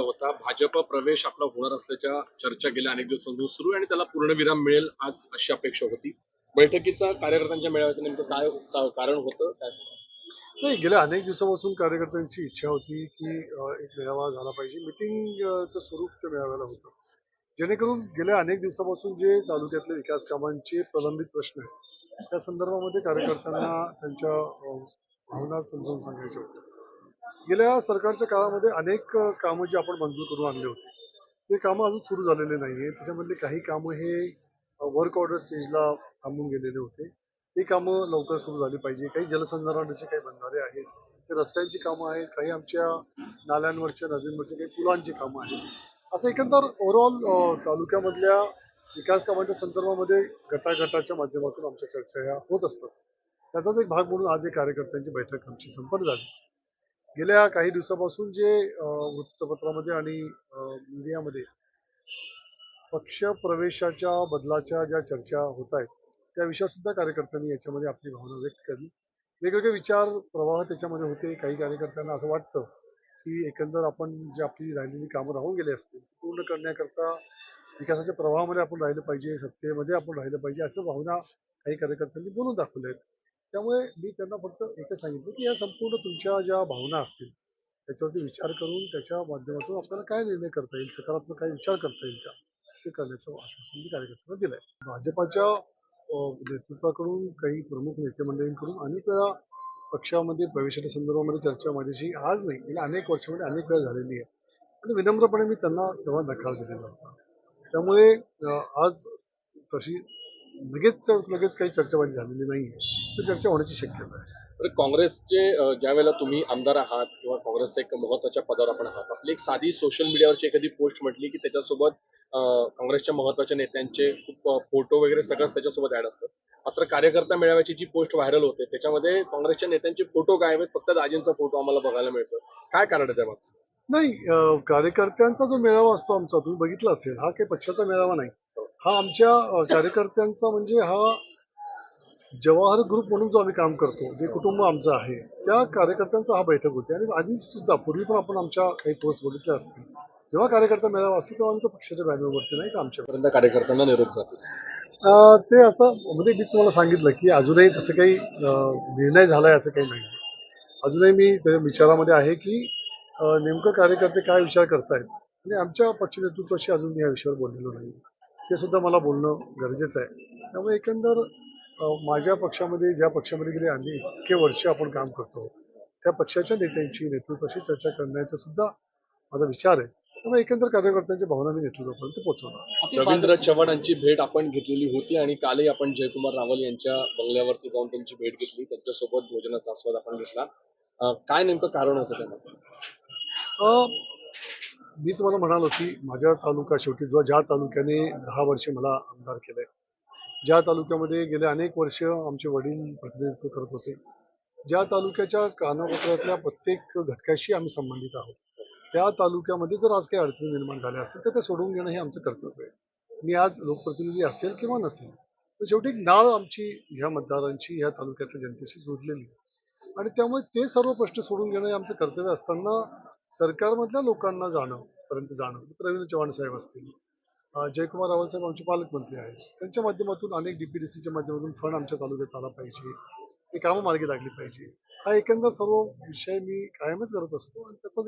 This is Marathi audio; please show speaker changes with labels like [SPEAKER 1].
[SPEAKER 1] होता. भाजप प्रवेश आपला होणार असल्याच्या चर्चा गेल्या अनेक दिवसांपासून सुरू आणि त्याला पूर्णविराम मिळेल आज अशी अपेक्षा होती. बैठकीचा कार्यकर्त्यांच्या मेळाव्याचं नेमकं काय कारण होतं? काय
[SPEAKER 2] नाही गेल्या अनेक दिवसापासून कार्यकर्त्यांची इच्छा होती की एक मेळावा झाला पाहिजे. मिटिंगचं स्वरूप त्या मेळाव्याला होतं. जेणेकरून गेल्या अनेक दिवसापासून जे तालुक्यातले विकास कामांचे प्रलंबित प्रश्न आहेत त्या संदर्भामध्ये कार्यकर्त्यांना त्यांच्या भावना समजून सांगायच्या होत्या. गेल्या सरकारच्या काळामध्ये अनेक कामं जी आपण मंजूर करून आणले होते ते कामं अजून सुरू झालेले नाहीये. त्याच्यामधले काही कामं हे वर्क ऑर्डर स्टेजला थांबून गेलेले होते. ती कामं लवकर सुरू झाली पाहिजे. काही जलसंधारणाचे काही बंधारे आहेत ते रस्त्यांची कामं आहेत काही आमच्या नाल्यांवरच्या नदींवरचे काही पुलांची कामं आहेत. असं एकंदर ओव्हरऑल तालुक्यामधल्या विकास कामांच्या संदर्भामध्ये गटागटाच्या माध्यमातून आमच्या चर्चा ह्या होत असतात. त्याचाच एक भाग म्हणून आज एक कार्यकर्त्यांची बैठक आमची संपन्न झाली. गेल्या काही दिवसापासून जे वृत्तपत्रामध्ये आणि मीडियामध्ये पक्ष प्रवेशाच्या बदलाच्या ज्या चर्चा होत आहेत त्या विषयावर सुद्धा कार्यकर्त्यांनी याच्यामध्ये आपली भावना व्यक्त केली. वेगवेगळे विचार प्रवाह त्याच्यामध्ये होते. काही कार्यकर्त्यांना असं वाटतं की एकंदर आपण जे आपली राहिलेली कामं राहून गेली असतील पूर्ण करण्याकरता विकासाच्या प्रवाहामध्ये आपण राहिलं पाहिजे सत्तेमध्ये आपण राहिलं पाहिजे असं भावना काही कार्यकर्त्यांनी बोलून दाखवल्या आहेत. त्यामुळे मी त्यांना फक्त एकच सांगितलं की या संपूर्ण तुमच्या ज्या भावना असतील त्याच्यावरती विचार करून त्याच्या माध्यमातून आपल्याला काय निर्णय करता येईल सकारात्मक काय विचार करता येईल का? ते करण्याचं आश्वासन मी कार्यकर्त्यांना दिलंय. भाजपाच्या नेतृत्वाकडून काही प्रमुख नेते मंडळींकडून अनेक वेळा पक्षामध्ये प्रवेशाच्या संदर्भामध्ये चर्चा माझ्याशी आज नाही गेल्या अनेक वर्षामध्ये अनेक वेळा झालेली आहे. आणि विनम्रपणे मी त्यांना तेव्हा नकार दिलेला होता. त्यामुळे आज तशी लगेच लगेच काही चर्चाबाजी झालेली नाही आहे तर चर्चा होण्याची शक्यता आहे.
[SPEAKER 1] तर काँग्रेसचे ज्या वेळेला तुम्ही आमदार आहात किंवा काँग्रेसच्या एक महत्त्वाच्या पदावर आपण आहात आपली एक साधी सोशल मीडियावरची एखादी पोस्ट म्हटली की त्याच्यासोबत काँग्रेसच्या महत्त्वाच्या नेत्यांचे खूप फोटो वगैरे सगळंच त्याच्यासोबत ऍड असतं. मात्र कार्यकर्ता मेळाव्याची जी पोस्ट व्हायरल होते त्याच्यामध्ये काँग्रेसच्या नेत्यांचे फोटो गायब आहेत फक्त दाजींचा फोटो आम्हाला बघायला मिळतो काय कारण आहे त्यामागचं?
[SPEAKER 2] नाही कार्यकर्त्यांचा जो मेळावा असतो आमचा तुम्ही बघितला असेल हा काही पक्षाचा मेळावा नाही. हा आमच्या कार्यकर्त्यांचा म्हणजे हा जवाहर ग्रुप म्हणून जो आम्ही काम करतो जे कुटुंब आमचं आहे त्या कार्यकर्त्यांचा हा बैठक होती. आणि आधी सुद्धा पूर्वी पण आपण आमच्या काही पोस्ट बघितल्या असतील. जेव्हा कार्यकर्ता मेळावा असतो तेव्हा आम्ही तो पक्षाच्या बॅनरवरती नाही का आमच्या?
[SPEAKER 1] पर्यंत कार्यकर्त्यांना निरोप जातो.
[SPEAKER 2] ते आता म्हणजे मी तुम्हाला सांगितलं की अजूनही तसं काही निर्णय झालाय असं काही नाही. अजूनही मी त्या विचारामध्ये आहे की नेमकं कार्यकर्ते काय विचार करतायत? आणि आमच्या पक्ष नेतृत्वाशी अजून मी या विषयावर बोललेलो नाही ते सुद्धा मला बोलणं गरजेचं आहे. त्यामुळे एकंदर माझ्या पक्षामध्ये ज्या पक्षामध्ये गेले आम्ही इतके वर्ष आपण काम करतो. त्या पक्षाच्या नेत्यांची नेतृत्वाशी चर्चा करण्याचा सुद्धा माझा विचार आहे. त्यामुळे एकंदर कार्यकर्त्यांच्या भावना मी नेतृत्वापर्यंत पोहोचवणार
[SPEAKER 1] रवींद्र चव्हाणांची भेट आपण घेतलेली होती आणि कालही आपण जयकुमार रावल यांच्या बंगल्यावरती जाऊन त्यांची भेट घेतली. त्यांच्यासोबत भोजनाचा आस्वाद आपण घेतला. काय नेमकं कारण होतं
[SPEAKER 2] अ, मी तुम्हाला म्हणालो की माझ्या तालुका शेवटी जो ज्या तालुक्याने दहा वर्षे मला आमदार केलंय ज्या तालुक्यामध्ये गेले अनेक वर्ष आमचे वडील प्रतिनिधित्व करत होते ज्या तालुक्याच्या कानाकोपऱ्यातल्या प्रत्येक घटकाशी आम्ही संबंधित आहोत त्या तालुक्यामध्ये जर आज काही अडचणी निर्माण झाल्या असतील तर ते सोडवून घेणं हे आमचं कर्तव्य आहे मी आज लोकप्रतिनिधी असेल किंवा नसेल पण शेवटी नाळ आमची ह्या मतदारांची ह्या तालुक्यातल्या जनतेशी जोडलेली आहे. आणि त्यामुळे ते सर्व प्रश्न सोडून घेणं हे आमचं कर्तव्य असताना सरकारमधल्या लोकांना जाणं पर्यंत जाणं. रवींद्र चव्हाण साहेब असतील जयकुमार रावल साहेब आमचे पालकमंत्री आहेत. त्यांच्या माध्यमातून अनेक डीपीडीसीच्या माध्यमातून फंड आमच्या तालुक्यात आला पाहिजे. हे कामं मार्गी लागली पाहिजे. हा एकंदर सर्व विषय मी कायमच करत असतो आणि त्याचा